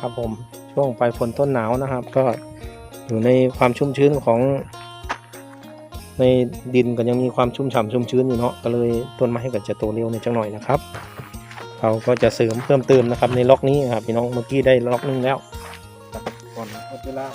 ครับผมช่วงปลายฝนต้นหนาวนะครับ ก็อยู่ในความชุ่มชื้นของในดินก็ยังมีความชุ่มฉ่ำชุ่มชื้นอยู่เนาะก็เลยต้นไม้ก็จะโตเร็วในจังหน่อยนะครับ เราก็จะเสริมเพิ่มเติมนะครับในล็อกนี้ครับพี่น้องเมื่อกี้ได้ล็อกนึงแล้วก่อนหมดเวลา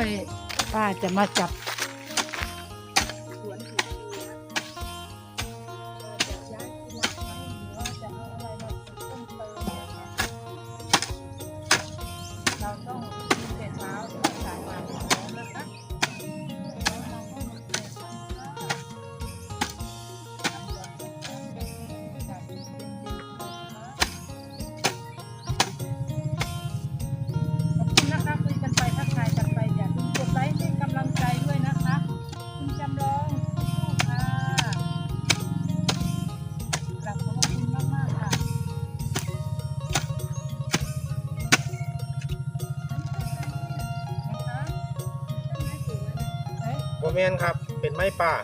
ค่อยป้าจะมาจับ นครับ เป็นไม้ป่า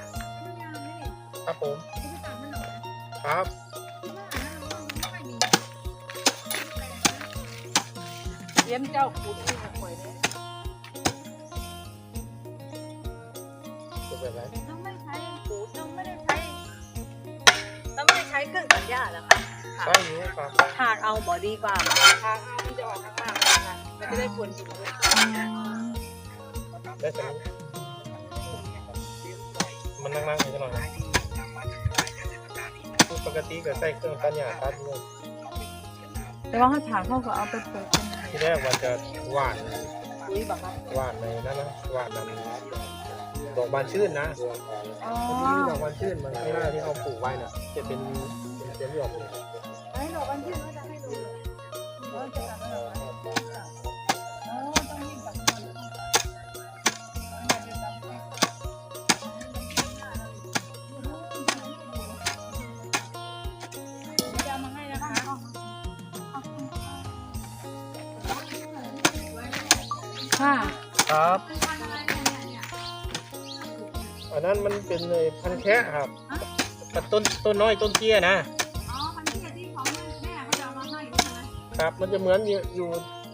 ครับผมครับ เลี้ยงเจ้าขุดนี่ค่ะข่อยเนี่ยเป็นแบบไหนเราไม่ใช้ขุดเราไม่ได้ใช้เราไม่ได้ใช้เครื่องตัดหญ้าเหรอคะใช่อยู่ครับทานเอาบอดีกว่าไหมทางเอามันจะออกข้างล่างนะคะมันจะได้ผลอยู่ด้วยได้สำนี้ มันนั่งๆให้หน่อยนะคือปกติก็ใส่เครื่องตัดหญ้าตัดอยู่แต่ว่าถ้าถางเขาก็เอาไปปลูกกันที่แรกว่าจะหวานปุ๋ยบอกว่าหวานในนั้นนะหวานนั้นดอกบานชื่นนะอ๋อที่ดอกบานชื่นมันข้างหน้าที่เขาปลูกไว้น่ะจะเป็นเป็นเส้นหยอกเลยให้ดอกวันที่เขาจะ ครับอันนั้นมันเป็นเลยพันธุ์แคะครับแต่ต้นต้นน้อยต้นเตี้ยนะอ๋อพันธุ์ที่ที่ของแม่เขาจะเอามาให้ใช่ไหมครับ มันจะเหมือนอยู่อยู่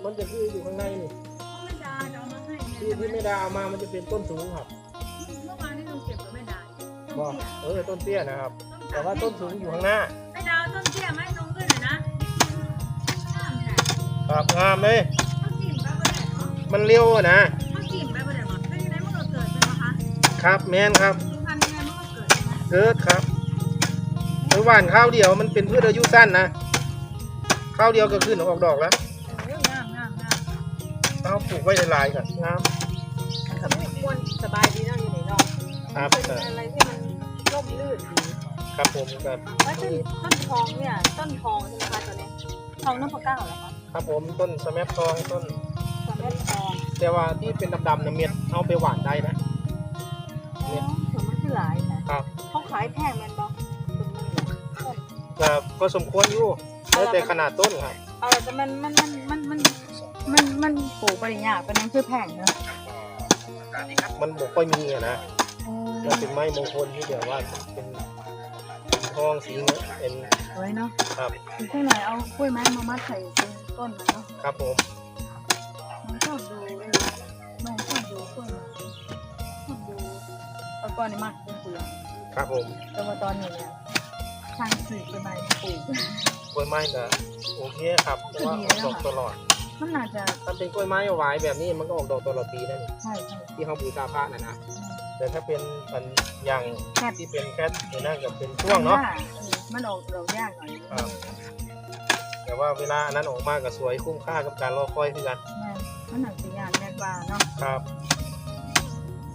มันจะคืออยู่ข้างในนี่เขาไม่ดาจะเอามาให้ที่เนี่ยที่ไม่ได้เอามามันจะเป็นต้นสูงครับเมื่อวานนี้ลุงเก็บกับแม่ดาต้นบอกเตี้ยเออต้นเตี้ยนะครับ แต่ว่าต้นสูงอยู่ข้างหน้า แม่ดาต้นเตี้ยไหมลุงด้วยหน่อยนะห้ามแหละครับงามเลยเขากิ่มไปประเดี๋ยวเนาะมันเร็วอะนะ ครับแมนครับลุงทำยังไงมันก็เกิดใช่ไหมเกิดครับไปหว่านข้าวเดียวมันเป็นพืชอายุสั้นนะข้าวเดียวก็ขึ้นออกดอกแล้วเรื่องงามงามงามข้าวปลูกไว้หลายๆกันงามมันก็ไม่ควรสบายดีเนาะอยู่ในนอกครับเป็นอะไรที่มันร่มรื่นดีครับผมครับแล้วต้นต้นทองเนี่ยต้นทองใช่ไหมคะตัวนี้ทองนพเก้าเหรอคะครับผมต้นสแมปทองต้นสำเร็จทองแต่ว่าที่เป็นดำๆนะเม็ดเอาไปหว่านได้นะาขายแพงแมนบอกเป็นหมื่นอะก็ก็สมควรอยู่แล้วแต่ขนาดต้นครับเอาล่ะแต่มันมันมันมันมันมันมันปลูกปริญญาเป็นนั่นคือแพงเนอะมันบ่ค่อยมีอะนะมันเป็นไม้มงคลที่เดี๋ยวว่าเป็นสีทองสีเงินเป็นสวยเนาะครับอีกสักหน่อยเอากล้วยไม้มามัดใส่ตรงต้นมันเนาะครับผมมันชอบดูเลยน้องชอบดูกล้วยไม้ชอบดูตอนก่อนนี่มากเป็นเปลือก ครับผมแต่ว่าตอนนี้เนี่ยทางสื่อกล้วยไม้ปลูก กล้วยไม้ก็โอเคครับเพราะว่าออกดอกตลอด มันน่าจะถ้าเป็นกล้วยไม้เอาไว้แบบนี้มันก็ออกดอกตลอดปีนั่นเองใช่ใช่ที่เขาบูชาพระนะนะแต่ถ้าเป็นอันอย่างที่เป็นแคทเนี่ยน่าจะเป็นช่วงเนาะออมันออกดอกยากหน่อยครับ แต่ว่าเวลาอันนั้นออกมาก็สวยคุ้มค่ากับการรอคอยคือกันแม่มันหนักสียานแม่กว่าเนาะครับ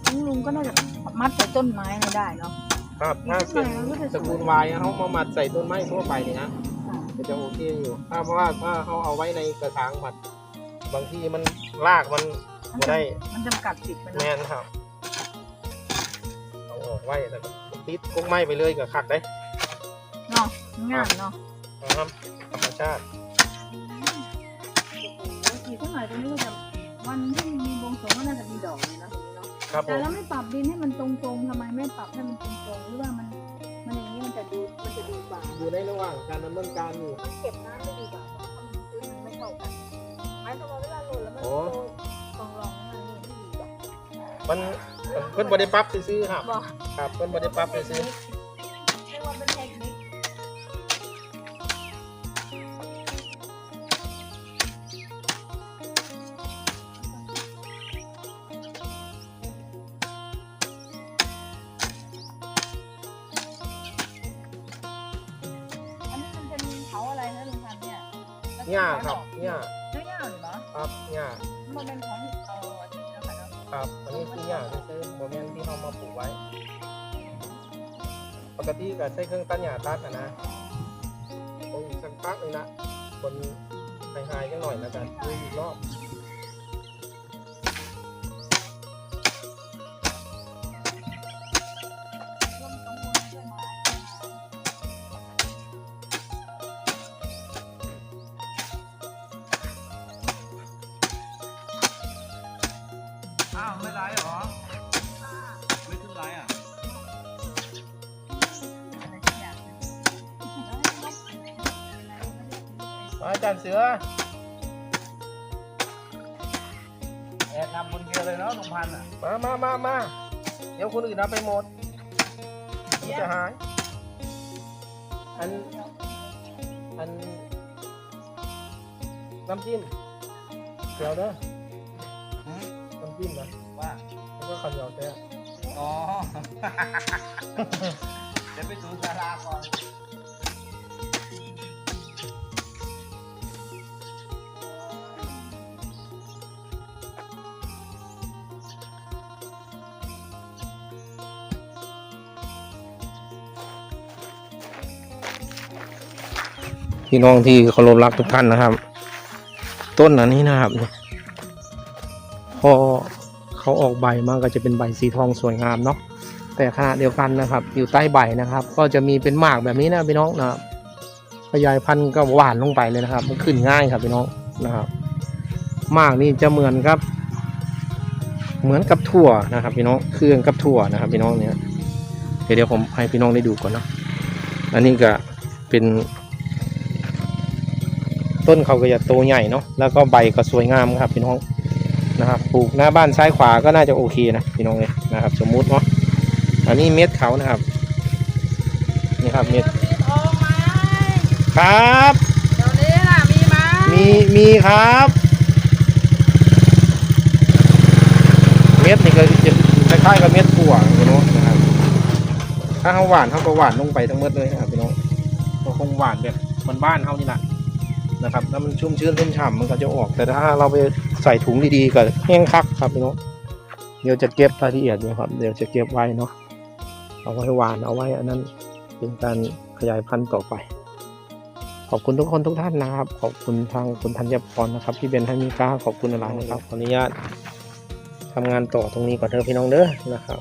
ลุงลุงก็น่าจะมัดใส่ต้นไม้ไม่ได้เนาะ ครับถ้าเป็นตระกูลวายเขามามัดใส่ต้นไม้ทั่วไปนี่นะก็จะโอเคอยู่ ถ้าเพราะว่าถ้าเขาเอาไว้ในกระถางมัด บางทีมันรากมันไม่ได้ มันจำกัดสิทธิ์มันแมเนาะนครับเอาออกไว้แล้วก็ติดกุ้งไม้ไปเลยกับขัดได้เนาะงามเนาะนะครับธรรมชาติโอ้โหสีสักหน่อยตรงนี้ก็จะวันที่มีบวงสรวงก็น่าจะมีดอก ครับผแต่มเราไม่ปรับดินให้มันตรงๆทำไมไม่ปรับให้มันตรงๆหรือว่ามันมันอย่างนี้มันจะดูมันจะดูกว่าอยู่ในระหว่างการดำเนินการอยู่ มันเก็บน้ำไม่ดีกว่าเพราะมันพื้นมันไม่เข้ากันหมายความว่าเวลาโรยแล้วมันโอ้โรยกองรองมันนี่ไม่ดีกว่ามันเพิ่นบริปรับซื้อๆครับบอกครับเพิ่นบริปรับซื้อเคะเนาะครับอันนี้คือหญ้าซื้อโมเมนที่เขามาปลูกไว้ ปกติก็ใช้เครื่องตัดหญ้าตัดนะนะคงสักพักเลยนะคนหายๆกันหน่อยแล้วกันดูอีกรอบ อาจารย์เสือแอบนำคนเดียวเลยเนาะลุงพันธ์อะมามามามาเดี๋ยวคนอื่นเอาไปหมดมันจะหาย อัน อัน น้ำจิ้มเดี๋ยวเด้อหืมน้ำจิ้มนะว่าแล้วก็ข้าวเหนียวแท้อ๋อ เดี๋ยวไปดูสาราก่อน พี่น้องที่เคารพรักทุกท่านนะครับ ต้นอันนี้นะครับพอเขาออกใบมาก็จะเป็นใบสีทองสวยงามเนาะแต่ขณะเดียวกันนะครับ อยู่ใต้ใบนะครับ ก็จะมีเป็นหมากแบบนี้นะพี่น้องนะครับขยายพันธุ์ก็หวานลงไปเลยนะครับ มันขึ้นง่ายครับพี่น้องนะครับหมากนี่จะเหมือนกับ เหมือนกับถั่วนะครับ พี่น้องเครื่องกับถั่วนะครับ พี่น้องเนี่ยเดี๋ยวผมให้พี่น้องได้ดูก่อนเนาะอันนี้ก็เป็น ต้นเขาก็จะโตใหญ่เนาะแล้วก็ใบก็สวยงามครับพี่น้องนะครับปลูกหน้าบ้านซ้ายขวาก็น่าจะโอเคนะพี่น้องเลยนะครับ สมมุติเนาะอันนี้เม็ดเขานะครับนี่ครับเม็ดมีทองไหมครับเดี๋ยวนี้ล่ะมีไหมมีมีครับ เม็ดนี่ก็จะคล้ายๆกับเม็ดถั่วพี่น้องนะครับถ้าเขาหวานเขาก็หวานลงไปทั้งหมดเลยนะครับพี่น้องก็คงหวานแบบบ้านๆเขานี่แหละ นะครับแล้วมันชุ่มชื้นชุ่มฉ่ำมันก็จะออกแต่ถ้าเราไปใส่ถุงดีๆก็แห้งคักครับพี่น้องเดี๋ยวจะเก็บรายละเอียดอยู่ครับเดี๋ยวจะเก็บไว้เนาะเอาไว้หวานเอาไว้อันนั้นเป็นการขยายพันธุ์ต่อไป ขอบคุณทุกคนทุกท่านนะครับ ขอบคุณทางคุณธัญพรนะครับที่เป็นให้มีก้าขอบคุณอะไรนะครับขออนุญาตทำงานต่อตรงนี้ก่อนเถอะพี่น้องเด้อนะครับ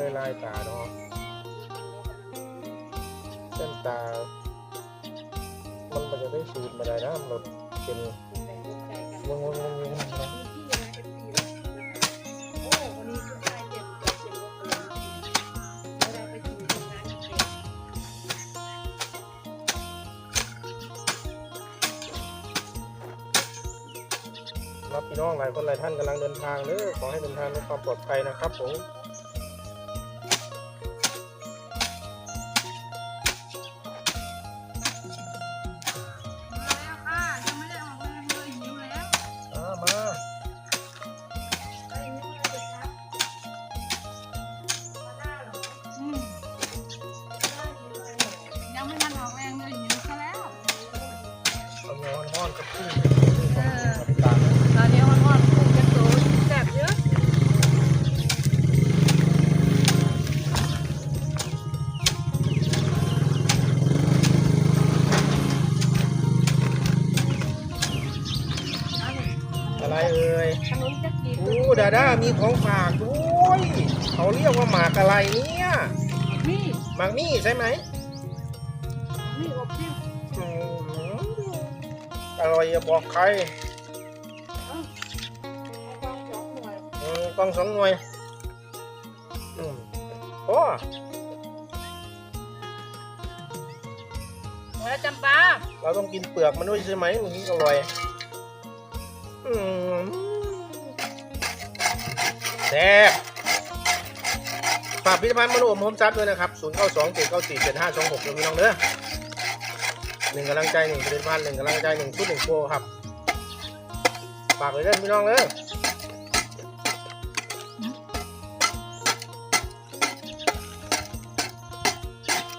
ลายลายตาเนาะเส้นตา มันมันจะได้สูตรมาได้นะมันเป็นงงงงงงนะรับพี่น้องหลายคนหลายท่านกำลังเดินทางเด้อขอให้เดินทางด้วยความปลอดภัยนะครับผม อะไรเอ่ยขนมจะกี่อู้ดาด้ามีของฝากด้วยเขาเรียกว่าหมากอะไรเนี่ยนี่หมากนี่ใช่ไหมนี่อบที่อืมอร่อยอย่าบอกใครกองสองหน่วยอืมกล่องสองหน่วยอืมโอ้หน่วยจำปาเราต้องกินเปลือกมันด้วยใช่ไหมมันถึงอร่อยอืม แซ่บฝากพิพิธภัณฑ์มนุษย์ผมซัดด้วยนะครับ 0 9 2 7 9 4 7 5 2 6พี่น้องเด้อหนึ่งกำลังใจหนึ่งผลิตภัณฑ์หนึ่งกำลังใจหนึ่งชุดหนึ่งโปรครับ ฝากไว้เด้อพี่น้องเด้อ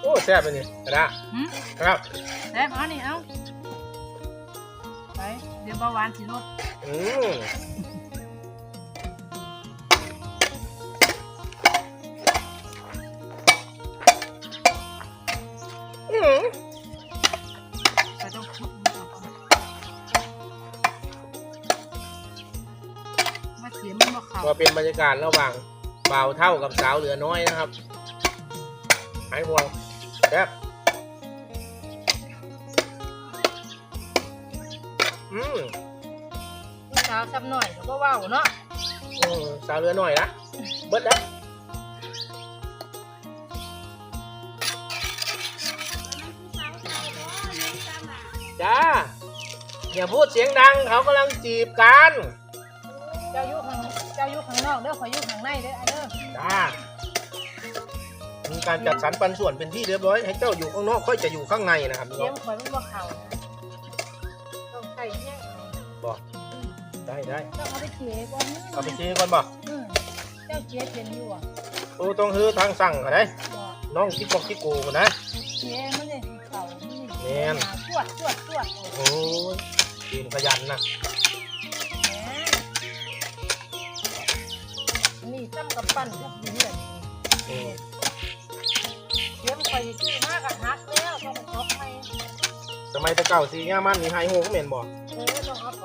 โอ้แซ่บเลยนี่กระดาหืมครับแซ่บเอานี่เอาไปเดี๋ยวเบาหวานสิลดอืมอืมไปต้องชุบมาเสียมันบ่เข้าก็เป็นบรรยากาศระหว่างบ่าวเท่ากับสาวเหลือน้อยนะครับหายห่วงแซ่บ อืมผู้สาวซ้ำหน่อยก็บ่เว้าเนาะอืมสาวเหลือน้อยละเบิดแล้วจ้าอย่าพูดเสียงดังเขากำลังจีบกัน เจ้าอยู่ข้างเจ้าอยู่ข้างนอกเด้อข่อยอยู่ข้างในเด้อไอ้เด้อจ้า มีการจัดสรรปันส่วนเป็นที่เรียบร้อยให้เจ้าอยู่ข้างนอกค่อยจะอยู่ข้างในนะครับพี่เสีน้ยองงข่อยมันบ่เข้านะ ได้ได้ต้องเอาไปเจียก่อนเอาไปเจ๊ก่อนบอกอืมเจ้าเจียเป็นอยู่อะโอ้ต้องฮือทางสั่งกันได้บ่น้องคิดกอกคิดกูกันนะ เจียมันเลยเข้านี่แม่น จวดจวดจวดโอ้โอ้ยทีมขยันนะแหมนี่ซ้ำกับปั้นกับดินเลยอืมเสียมข่อยซื้อมากกับฮักแล้วต้องขอให้สมัยแตะเก่าสีง่ามันนี่ไฮโฮก็เหม็นบอก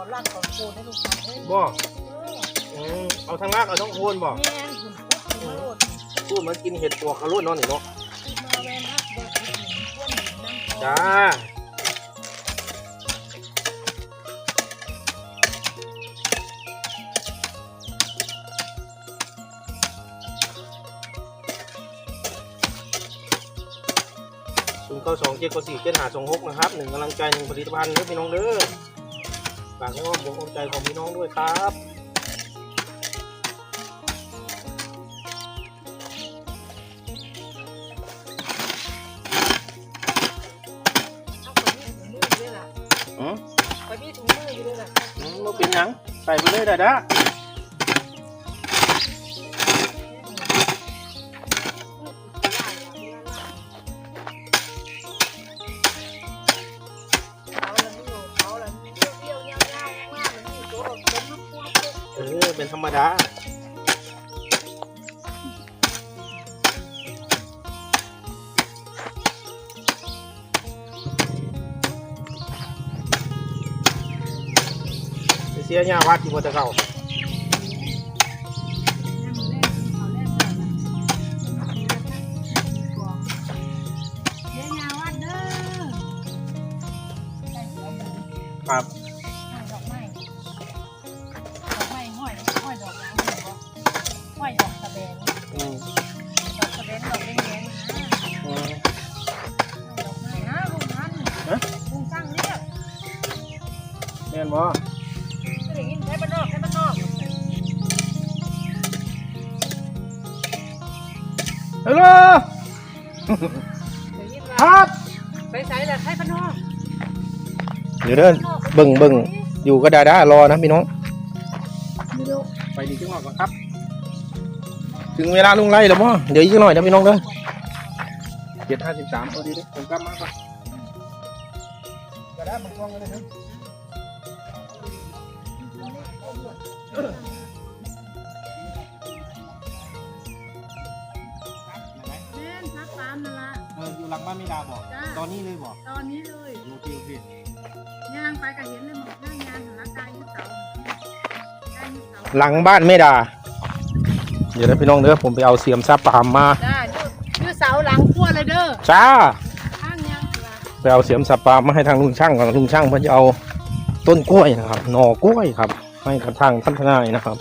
เออต้องเอาก่อนลากก่อนโคนให้ลูกค้าเอ้ยบอกเอออืมเอาทางลากเอาทั้งโคนบอกแม่นหุ่นพุทธมาโลดพูดมากินเห็ดปวกกระโลุ่นนอนนี่เนาะมาแวนฮักแบบหินพวกหินน้ำทองจ้าศูนย์เก้าสองเจ็ดเก้าสี่เจ็ดหาสองหกนะครับหนึ่งกำลังใจหนึ่งผลิตภัณฑ์เด้อพี่น้องเด้อ ฝากให้อ้อมอกอ้อมใจของพี่น้องด้วยครับเอาข่อยมีถุงมืออยู่ด้วยล่ะอืมข่อยมีถุงมืออยู่ด้วยล่ะอืมบ่เป็นหยังใส่ไปเลยได้ด้าเอา ดาเสียหญ้าวัดที่บ่จะเข้า คว่ารับไปใช้แต่ใช้บ้านนอกเดี๋ยวเดินเบิ่งเบิ่งอยู่ก็ดาด้ารอนะพี่น้องไปดีจังหวะก่อนครับ ถึงเวลาลุงไล่แล้วบ่เดี๋ยวอีกหน่อยนะพี่น้องเด้อเจ็ดห้าสิบสามพอดีเด้อผมกลับมาก่อนกระดาษมันกล้องกันเลยนะามนั่นละ เอออยู่หลังบ้านไม่ดาบอก จ้าตอนนี้เลยบอกตอนนี้เลยโอเคโอเคย่างไปก็เห็นเลยหมดย่างยานหันละกายยุเสาใกายยุเสาหลังบ้านไม่ดา เดี๋ยวนะพี่น้องเด้อผมไปเอาเสียมซับปามมาจ้ายุยุเสาหลังขั้วเลยเด้อจ้า ข้างย่างละไปเอาเสียมสับปามมาให้ทางลุงช่างก่อนลุงช่างเพิ่นจะเอาต้นกล้วยนะครับหน่อกล้วยครับ ให้กับทางท่านทนายนะครับ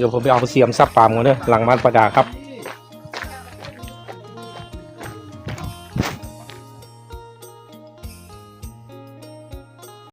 เดี๋ยวผมไปเอาเสียมซับปามก่อนเด้อหลังบ้านประดาครับ